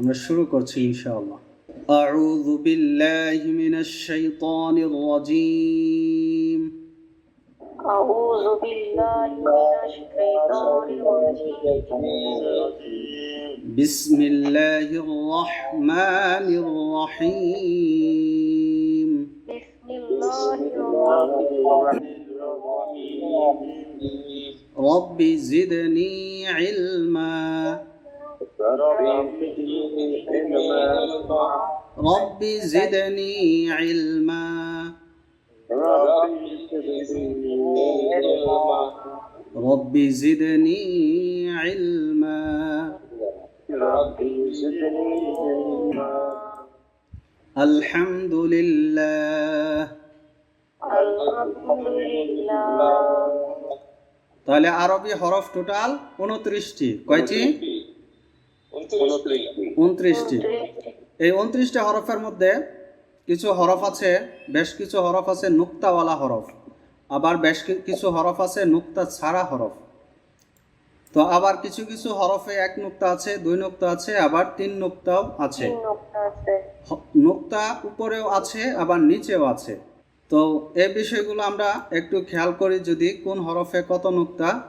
আমরা শুরু করছি ইনশাআল্লাহ أعوذ بالله من الشيطان الرجيم أعوذ بالله من الشيطان الرجيم بسم الله الرحمن الرحيم بسم الله الرحمن رب زدني علما رب زدني علما رب زدني علما الحمد لله الحمد لله তাহলে আরবি হরফ টোটাল উনত্রিশটি কয়টি উনত্রিশটি। এই উনত্রিশটি হরফের মধ্যে কিছু হরফ আছে বেশ কিছু হরফ আছে নুক্তাওয়ালা হরফ। আবার বেশ কিছু হরফ আছে নুক্তা ছাড়া হরফ। তো আবার কিছু কিছু হরফে এক নুক্তা আছে দুই নুক্তা আছে আবার তিন নুক্তাও আছে। তিন নোক্তা আছে। হ- নুক্তা উপরেও আছে আবার নিচেও আছে। তো এই বিষয়গুলো আমরা একটু খেয়াল করি যদি কোন হরফে কত নুক্তা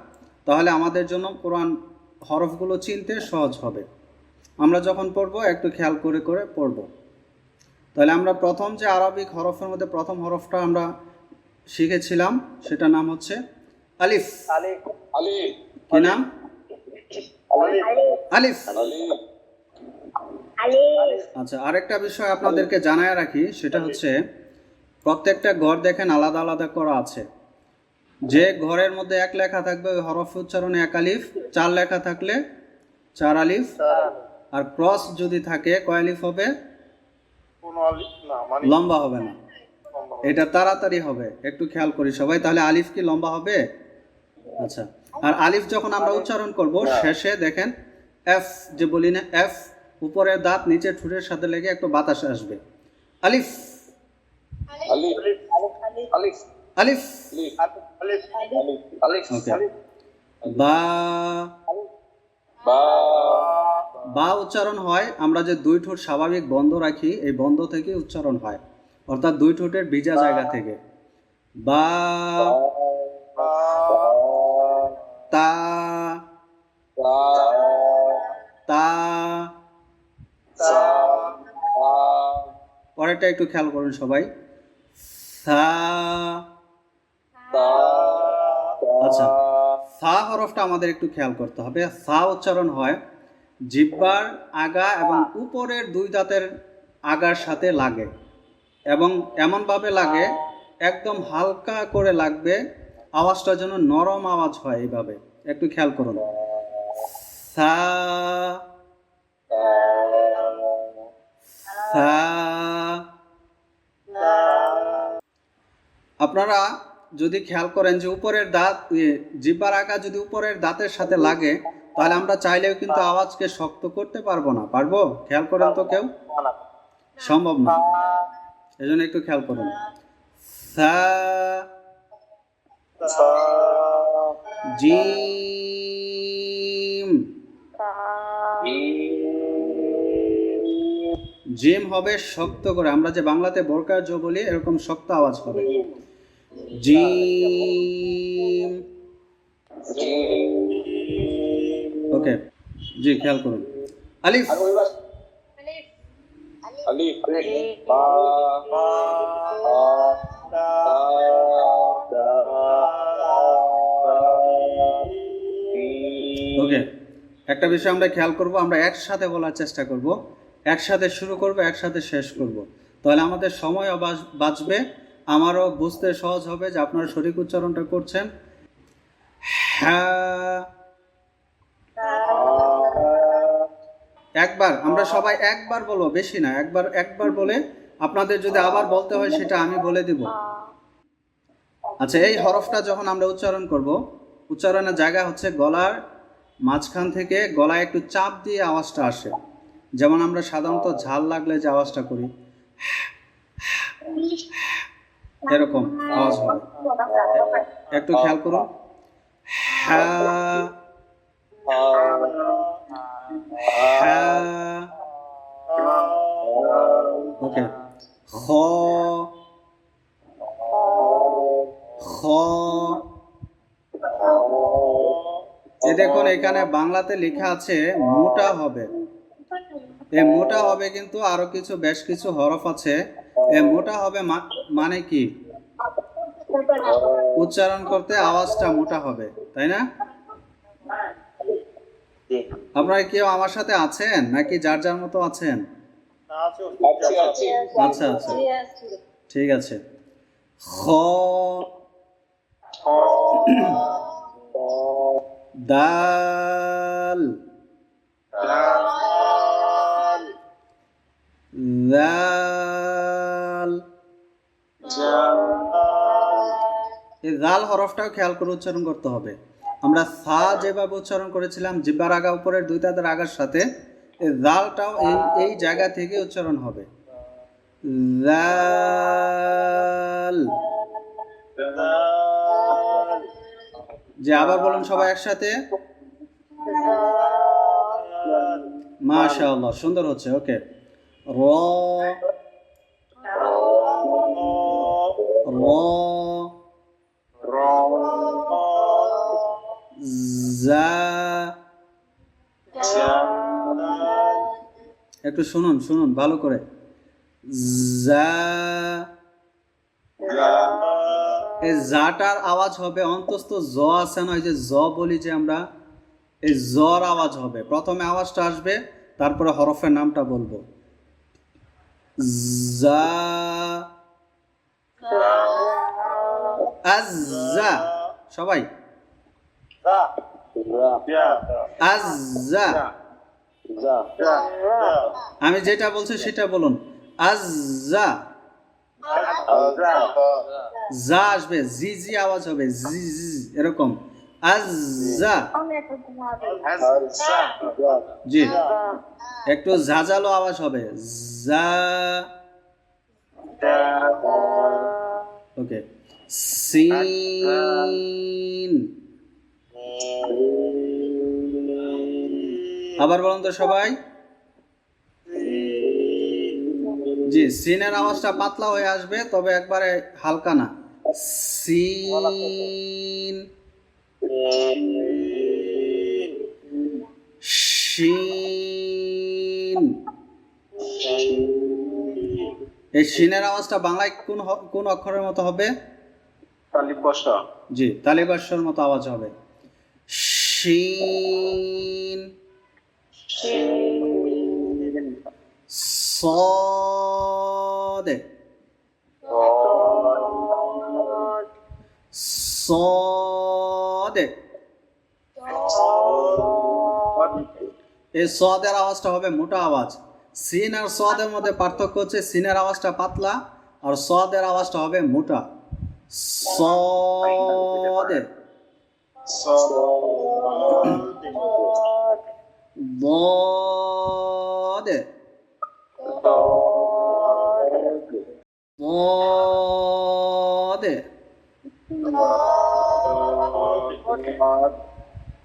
তাহলে আমাদের জন্য কোরআন হরফগুলো চিনতে সহজ হবে। আমরা যখন পড়ব একটু খেয়াল করে করে পড়ব। তাহলে আমরা প্রথম যে আরবিক হরফের মধ্যে প্রথম হরফটা আমরা শিখেছিলাম সেটা নাম হচ্ছে আলিফ। কি নাম? আলিফ। আচ্ছা আরেকটা বিষয় আপনাদেরকে জানায় রাখি সেটা হচ্ছে প্রত্যেকটা ঘর দেখেন আলাদা আলাদা করা আছে। যে ঘরের মধ্যে এক লেখা থাকবে ওই হরফ উচ্চারণে এক আলিফ চার লেখা থাকলে চার আলিফ। আর ক্রস যদি থাকে কয় আলিফ হবে? লম্বা হবে না। এটা তাড়াতাড়ি হবে একটু খেয়াল করি সবাই তাহলে আলিফ কি লম্বা হবে? আচ্ছা আর আলিফ যখন আমরা উচ্চারণ করব শেষে দেখেন এফ যে বলি না এফ উপরের দাঁত নিচে ঠুটের সাথে লেগে একটু বাতাস আসবে। আলিফ। আলিফ। আলিফ। ওকে। বা। বা। উচ্চারণ হয় আমরা যে দুই ঠোঁট স্বাভাবিক বন্ধ রাখি এই বন্ধ থেকে উচ্চারণ হয় অর্থাৎ দুই ঠোঁটের ভিজা জায়গা থেকে। বা। তা। তা। পরেরটা একটু খেয়াল করুন সবাই। সা। সা হরফটা আমাদের একটু খেয়াল করতে হবে। সা উচ্চারণ হয় জিব্বার আগা এবং উপরের দুই দাঁতের আগার সাথে লাগে এবং এমনভাবে লাগে একদম হালকা করে লাগবে আওয়াজটা যেন নরম আওয়াজ হয় এইভাবে। একটু খেয়াল করুন। সা সা আপনারা যদি খেয়াল করেন যে উপরের দাঁত জিব্বার আগা যদি উপরের দাঁতের সাথে লাগে, তাহলে আমরা চাইলেও কিন্তু আওয়াজকে শক্ত করতে পারব না। পারব? খেয়াল করেন তো কেউ? সম্ভব না। এই জন্য একটু খেয়াল করুন। জিম। জিম হবে শক্ত করে। আমরা যে বাংলাতে বোরকার জো বলি, এরকম শক্ত আওয়াজ হবে। জিম ওকে জি খেয়াল করুন আলিফ ওকে একটা বিষয় আমরা খেয়াল করব আমরা একসাথে বলার চেষ্টা করব। একসাথে শুরু করব একসাথে শেষ করব। তাহলে আমাদের সময়ও বাঁচ- বাঁচবে। আমারও বুঝতে সহজ হবে যে আপনারা সঠিক উচ্চারণটা করছেন। হ্যাঁ। একবার, আমরা সবাই একবার বলব, বেশি না, একবার একবার বলে আপনাদের যদি আবার বলতে হয় সেটা আমি বলে দিব। আচ্ছা এই হরফটা যখন আমরা উচ্চারণ করব, উচ্চারণের জায়গা হচ্ছে গলার মাঝখান থেকে গলায় একটু চাপ দিয়ে আওয়াজটা আসে। যেমন আমরা সাধারণত ঝাল লাগলে যে আওয়াজটা করি। এরকম, আওয়াজ হয়। একটু খেয়াল করো। হ্যাঁ হ্যাঁ ওকে। খ এ দেখুন, এখানে বাংলাতে লেখা আছে, মোটা হবে। এ মোটা হবে কিন্তু আরও কিছু, বেশ কিছু হরফ আছে। মোটা হবে মানে কি? উচ্চারণ করতে আওয়াজটা মোটা হবে তাই না? আপনারা কেউ আমার সাথে আছেন নাকি যার যার মতো আছেন? আছি আছি আচ্ছা আচ্ছা। ঠিক আছে। খ। দাল। দাল। এই দাল হরফটাও খেয়াল করে উচ্চারণ করতে হবে। আমরা সা যেভাবে উচ্চারণ করেছিলাম, জিব্বার আগা উপরের দুই তাদের আগার সাথে, এই দালটাও এই এই জায়গা থেকে উচ্চারণ হবে। যে আবার বলুন সবাই একসাথে। মাশাআল্লাহ, সুন্দর হচ্ছে, ওকে। র। একটু শুনুন শুনুন, ভালো করে। জা, এই জাটার আওয়াজ হবে, অন্তস্থ জ আছে না ওই যে জ বলি যে আমরা, এই জর আওয়াজ হবে। প্রথমে আওয়াজটা আসবে, তারপরে হরফের নামটা বলব। জা আজ্জা। সবাই। আজ্জা। আমি যেটা বলছি সেটা বলুন। আজ্জা। জা আসবে জি জি আওয়াজ হবে জি জি এরকম। আজ্জা। জি। একটু ঝাঁঝালো আওয়াজ হবে। জা ওকে। সিন। আবার বলুন তো সবাই। জি, সিনের আওয়াজটা পাতলা হয়ে আসবে, তবে একবারে হালকা না। সিন। এই শিনের আওয়াজটা বাংলায় কোন কোন অক্ষরের মতো হবে? জি তালিবাস্যর মতো আওয়াজ হবে শিন صاد صاد এই সদের আওয়াজটা হবে মোটা আওয়াজ সিন আর সদের মধ্যে পার্থক্য হচ্ছে সিনের আওয়াজটা পাতলা আর সদের আওয়াজটা হবে মোটা সদে ضاد ضاد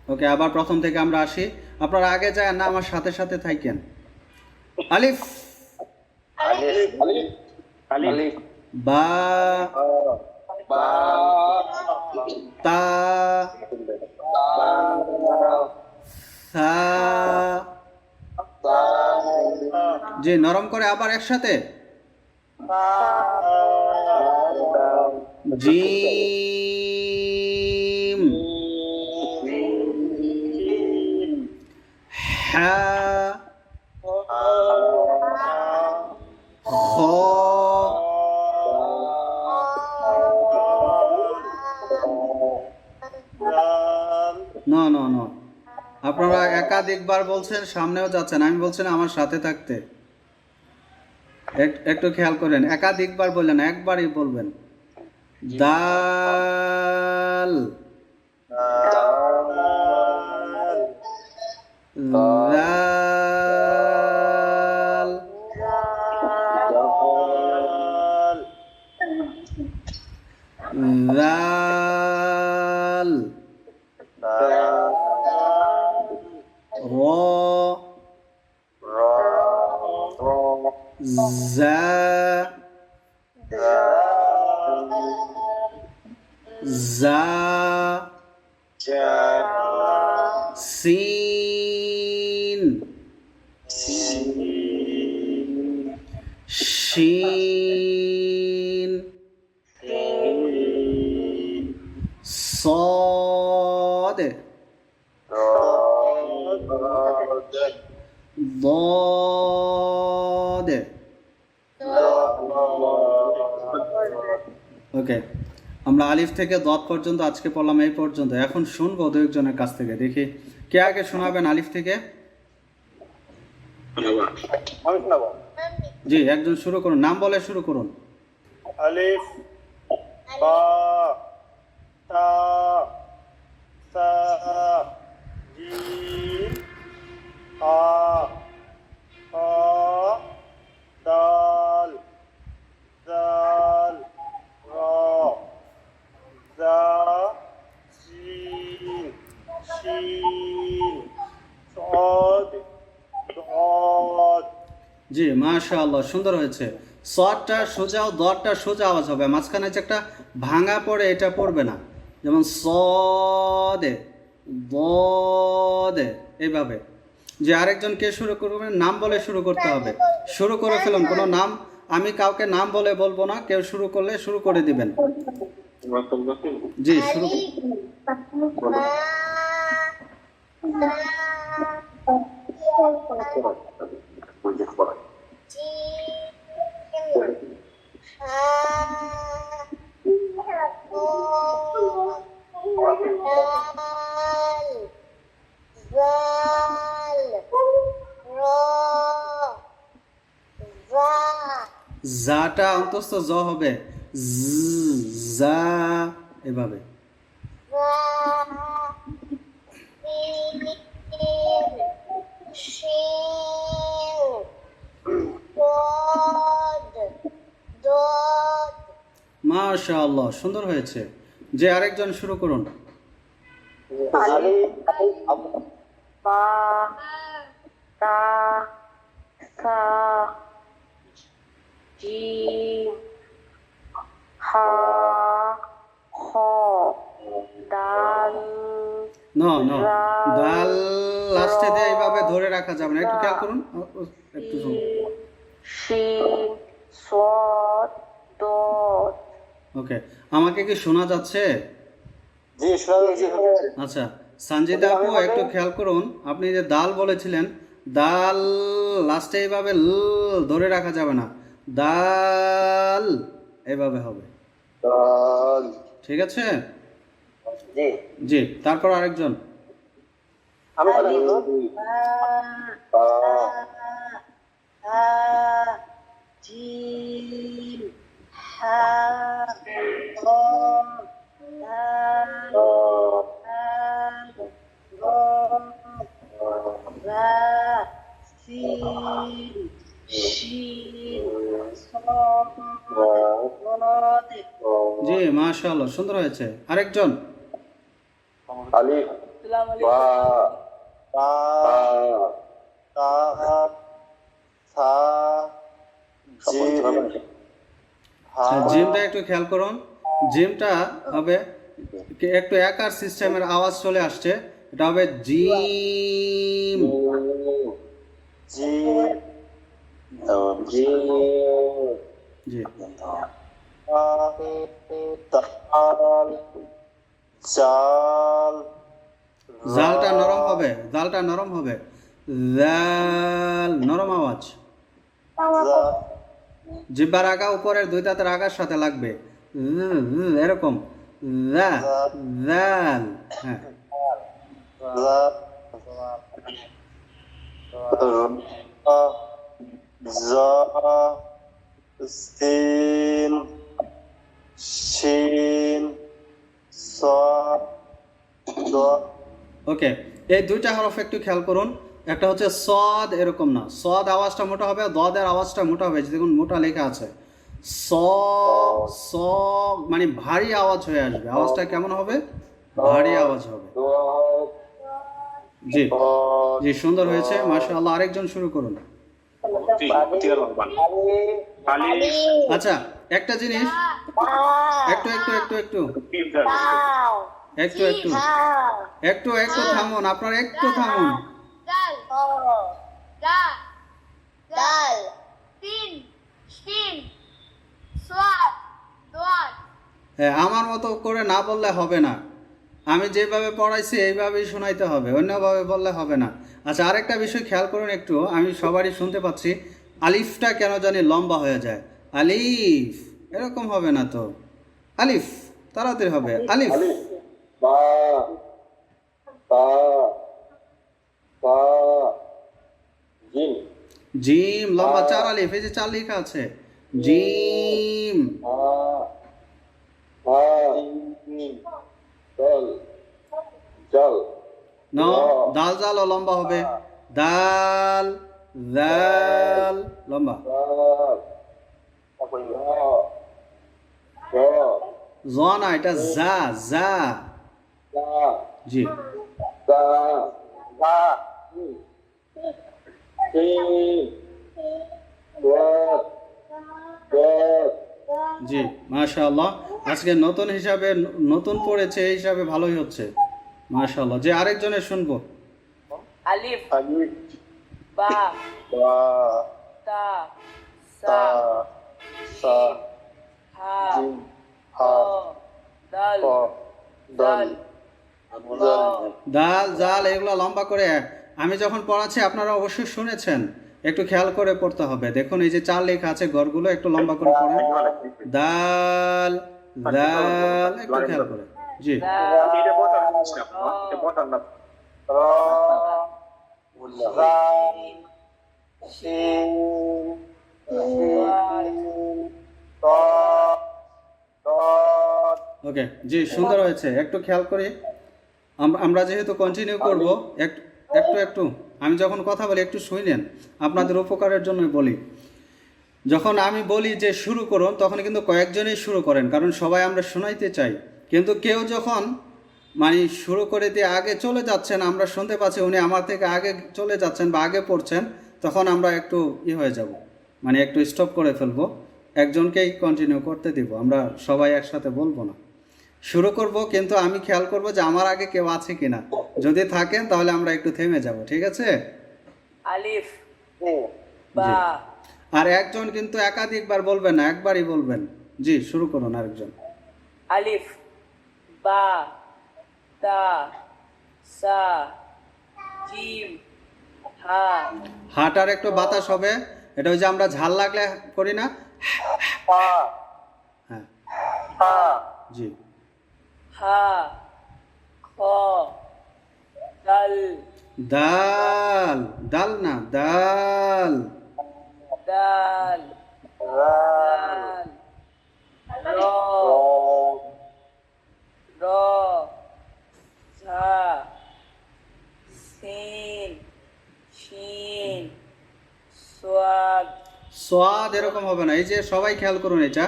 ওকে আবার প্রথম থেকে আমরা আসি আপনারা আগে যায় না আমার সাথে সাথে থাকেন আলিফ বা তা সা জি নরম করে আবার একসাথে? জিম। হা। না নো না আপনারা একাধিকবার বলছেন সামনেও যাচ্ছেন আমি বলছেন আমার সাথে থাকতে। একটু খেয়াল করেন একাধিকবার বললেন একবারই বলবেন। দাল। দাল। র জা জা সিন শিন আলিফ থেকে দত পর্যন্ত আজকে পড়লাম এই পর্যন্ত। এখন শুনব দু একজনের কাছ থেকে দেখি কে আগে শোনাবেন আলিফ থেকে? জি একজন শুরু করুন নাম বলে শুরু করুন। আলিফ বা তা সা আ দাল জি মাশাআল্লাহ সুন্দর হয়েছে। সটটা সোজা ও দরটা সোজা আওয়াজ হবে। মাঝখানে যে একটা ভাঙা পড়ে এটা পড়বে না। যেমন সদে দে এইভাবে যে আরেকজন কে শুরু করবে নাম বলে শুরু করতে হবে। শুরু করে ফেলুন কোনো নাম আমি কাউকে নাম বলে বলব না কেউ শুরু করলে শুরু করে দিবেন। জি শুরু জাটা অন্তস্থ জ হবে। জ, এভাবে। মাশাআল্লাহ সুন্দর হয়েছে। যে আরেকজন শুরু করুন। দাল নো নো দাল লাস্টে দিয়ে এইভাবে ধরে রাখা যাবে না। একটু খেয়াল করুন ও, ও, একটু শুনুন। শিন সদ দত ওকে আমাকে কি শোনা যাচ্ছে জি আচ্ছা সঞ্জিদা আপু একটু খেয়াল করুন আপনি যে দাল বলেছিলেন দাল লাস্টে এইভাবে ল ধরে রাখা যাবে না দাল এভাবে হবে দাল ঠিক আছে জি জি তারপর আরেকজন জিম জি মাশাআল্লাহ সুন্দর হয়েছে। আরেকজন? আলিফ বা তা তা সা জিমটা একটু খেয়াল করুন। জিমটা হবে একটু একার সিস্টেমের আওয়াজ চলে আসছে। এটা হবে জিম। জি। তাল জালটা নরম হবে জালটা নরম হবে। জাল নরম আওয়াজ। জিব্বার আগা, উপরের দুই দাঁতের আগার সাথে লাগবে। এরকম। হ্যাঁ। ওকে, এই দুইটা হরফ একটু খেয়াল করুন। একটা হচ্ছে সদ এরকম না। সদ আওয়াজটা মোটা হবে দদের আওয়াজটা মোটা হবে। দেখুন, মোটা লেখা আছে। স স মানে ভারী আওয়াজ হয়ে আসবে। আওয়াজটা কেমন হবে? ভারী আওয়াজ হবে। জি জি, সুন্দর হয়েছে। মাশাআল্লাহ, আরেকজন শুরু করুন। আচ্ছা একটা জিনিস। একটু একটু একটু একটু। একটু একটু। একটু একটু থামুন। আপনার একটু থামুন। হ্যাঁ আমার মতো করে না বললে হবে না। আমি যেভাবে পড়াইছি এইভাবেই শোনাইতে হবে অন্যভাবে বললে হবে না। আচ্ছা আরেকটা বিষয় খেয়াল করুন একটু আমি সবারই শুনতে পাচ্ছি আলিফটা কেন জানি লম্বা হয়ে যায়। আলিফ এরকম হবে না তো। আলিফ তাড়াতাড়ি হবে। আলিফ। বা তা তা জিম। জিম লম্বা চার আলিফ এই যে চার লেখা আছে। জিম। জল। ন দাল জালও লম্বা হবে। দাল দাল লম্বা। জ। না এটা যা যা। জি। দত দত জি মাশাআল্লাহ। আজকে নতুন হিসাবে নতুন পড়েছে এই হিসাবে ভালোই হচ্ছে। মাশাআল্লাহ। যে আরেকজনের শুনব। আলিফ। Ba, বা। তা। সা। জিম। হা। ক। দল। Ro, দাল। জাল এগুলো লম্বা করে আমি যখন পড়াচ্ছি, আপনারা অবশ্যই শুনেছেন। একটু খেয়াল করে পড়তে হবে। দেখুন, এই যে চার লেখা আছে ঘরগুলো একটু লম্বা করে পড়েন। দাল দাল, একটু খেয়াল করে। জি। ওকে, জি, সুন্দর হয়েছে। একটু খেয়াল করি। আমরা যেহেতু কন্টিনিউ করব একটু একটু একটু, আমি যখন কথা বলি, একটু শুনেন আপনাদের উপকারের জন্য বলি। যখন আমি বলি যে শুরু করুন, তখন কিন্তু কয়েকজনই শুরু করেন, কারণ সবাই আমরা শোনাইতে চাই। কিন্তু কেউ যখন মানে শুরু করে দিয়ে আগে চলে যাচ্ছেন, আমরা শুনতে পাচ্ছি উনি আমার থেকে আগে চলে যাচ্ছেন বা আগে পড়ছেন, তখন আমরা একটু ই হয়ে যাব। মানে একটু স্টপ করে ফেলব। একজনকেই কন্টিনিউ করতে দিব। আমরা সবাই একসাথে বলব না। শুরু করব কিন্তু আমি খেয়াল করব যে আমার আগে কেউ আছে কিনা। যদি থাকেন তাহলে আমরা একটু থেমে যাব ঠিক আছে? Alif, বা। আর একজন কিন্তু একাধিকবার বলবেন না একবারই বলবেন। জি শুরু করুন আরেকজন। আলিফ। বা। তা। সা। Jim, Ha, হাটার একটু বাতাস হবে। এটা ওই যে আমরা ঝাল লাগলে করি না? হ্যাঁ। জি। Ha, Kho, Dal, দাল। দাল না দাল রা র Swag, সোয়াদ এরকম হবে না। এই যে সবাই খেয়াল করুন এটা।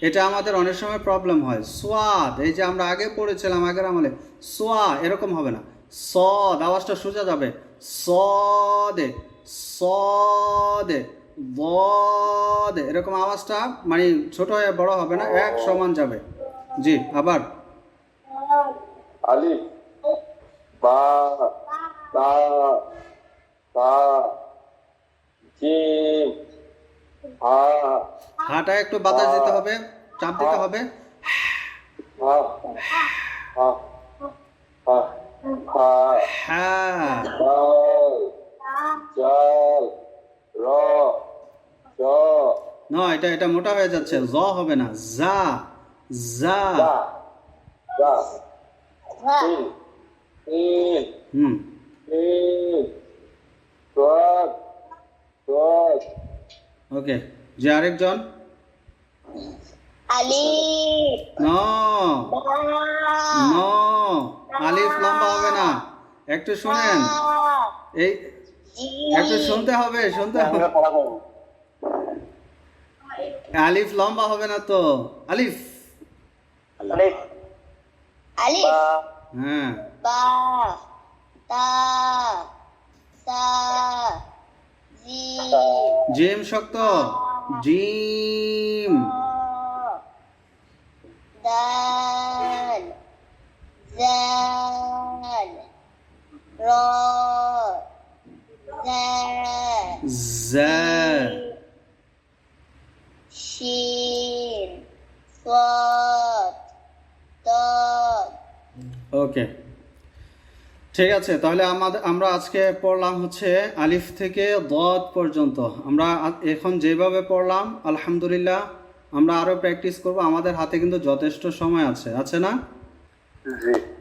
এটা আমাদের অনেক সময় প্রবলেম হয়। সোয়াদ, এই যে আমরা আগে পড়েছিলাম আগের আমলে সোয়া এরকম হবে না। সদ, আওয়াজটা সোজা যাবে। সদে সদে, বদে, এরকম আওয়াজটা মানে ছোট হয়ে বড় হবে না, এক সমান যাবে। জি, আবার। আলিফ, বা, তা তা হাটা একটু বাতাস দিতে হবে চাপ দিতে হবে। হা হা হা হা হ্যাঁ। র। জ। না এটা এটা মোটা হয়ে যাচ্ছে। জ হবে না। যা যা হ্যাঁ। হুম। ওকে যে আরেকজন আলিফ ন। বা আলিফ লম্বা হবে না। একটু শুনেন। এই একটু শুনতে হবে শুনতে হবে। আলিফ লম্বা হবে না তো। আলিফ। আলিফ। আলিফ। হ্যাঁ। বা। তা। সা জিম। জিম শক্ত। জিম। দাল জাল র জা জা শিন সাদ দাল ওকে। ঠিক আছে তাহলে আমাদের আমরা আজকে পড়লাম হচ্ছে আলিফ থেকে দদ পর্যন্ত। আমরা এখন যেভাবে পড়লাম আলহামদুলিল্লাহ আমরা আরও প্র্যাকটিস করব। আমাদের হাতে কিন্তু যথেষ্ট সময় আছে আছে না?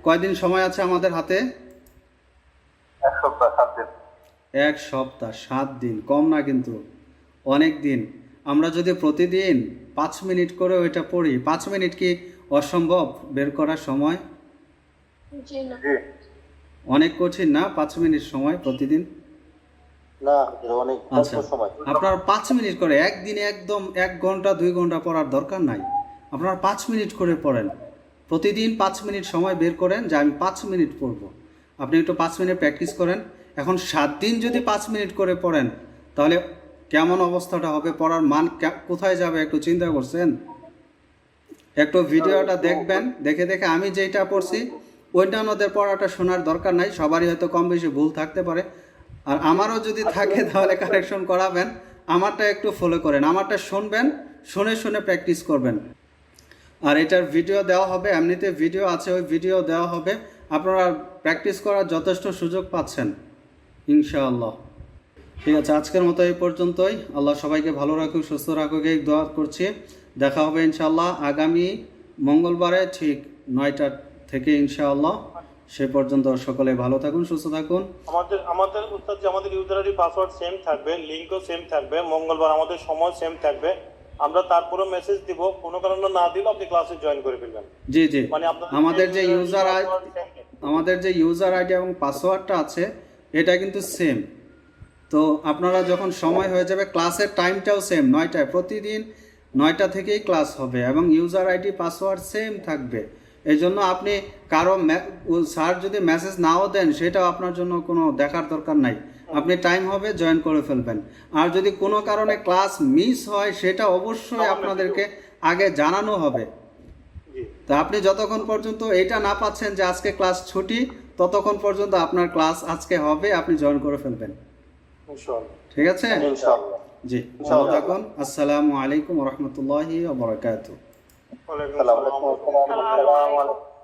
কয়দিন সময় আছে আমাদের হাতে? এক সপ্তাহ সাত দিন। কম না কিন্তু। অনেক দিন। আমরা যদি প্রতিদিন পাঁচ মিনিট করে ওইটা পড়ি পাঁচ মিনিট কি অসম্ভব বের করার সময়? জি। অনেক কঠিন না পাঁচ মিনিট সময় প্রতিদিন? না অনেক আচ্ছা। আপনার পাঁচ মিনিট করে একদিনে একদম এক ঘণ্টা দুই ঘণ্টা পড়ার দরকার নাই। আপনার পাঁচ মিনিট করে পড়েন। প্রতিদিন পাঁচ মিনিট সময় বের করেন যে আমি পাঁচ মিনিট পড়ব। আপনি একটু পাঁচ মিনিট প্র্যাকটিস করেন। এখন সাত দিন যদি পাঁচ মিনিট করে পড়েন তাহলে কেমন অবস্থাটা হবে? পড়ার মান কোথায় যাবে? একটু চিন্তা করছেন? একটু ভিডিওটা দেখবেন। দেখে দেখে আমি যেটা পড়ছি অন্যান্যদের পড়াটা শোনার দরকার নাই, সবারই হয়তো কম বেশি ভুল থাকতে পারে। আর আমারও যদি থাকে তাহলে কারেকশন করাবেন, আমারটা একটু ফলো করেন, আমারটা শুনবেন, শুনে শুনে প্র্যাকটিস করবেন। আর এটার ভিডিও দেওয়া হবে, এমনিতে ভিডিও আছে, ওই ভিডিও দেওয়া হবে। আপনারা প্র্যাকটিস করার যথেষ্ট সুযোগ পাচ্ছেন, ইনশাআল্লাহ। ঠিক আছে, আজকের মতো এই পর্যন্তই। আল্লাহ সবাইকে ভালো রাখুক, সুস্থ রাখুক, এই দোয়া করছি। দেখা হবে ইনশাআল্লাহ আগামী মঙ্গলবারে ঠিক নয়টা থেকে ইনশাআল্লাহ। সে পর্যন্ত সকলে ভালো থাকুন সুস্থ থাকুন। আমাদের আমাদের উস্তাদ যে আমাদের ইউজার আইডি পাসওয়ার্ড সেম থাকবে লিঙ্কও সেম থাকবে মঙ্গলবার আমাদের সময় সেম থাকবে। আমরা তারপরে মেসেজ দিব কোনো কারণে না দিলে আপনি ক্লাসে জয়েন করে ফেলবেন। জি জি। মানে আমাদের যে ইউজার same। আমাদের যে ইউজার আইডি এবং পাসওয়ার্ডটা আছে এটা কিন্তু সেম তো আপনারা যখন সময় হয়ে যাবে ক্লাসের টাইমটাও সেম নয়টায়। প্রতিদিন নয়টা থেকেই ক্লাস হবে এবং ইউজার আইডি পাসওয়ার্ড সেম থাকবে। এই জন্য আপনি কারও স্যার যদি মেসেজ নাও দেন সেটাও আপনার জন্য কোনো দেখার দরকার নাই। আপনি টাইম হবে জয়েন করে ফেলবেন। আর যদি কোনো কারণে ক্লাস মিস হয় সেটা অবশ্যই আপনাদেরকে আগে জানানো হবে। তো আপনি যতক্ষণ পর্যন্ত এটা না পাচ্ছেন যে আজকে ক্লাস ছুটি ততক্ষণ পর্যন্ত আপনার ক্লাস আজকে হবে আপনি জয়েন করে ফেলবেন। ঠিক আছে? জি ভালো থাকুন। আসসালামু আলাইকুম রহমতুল্লাহি ওয়ালাইকুম সালাম আসসালাম আলাইকুম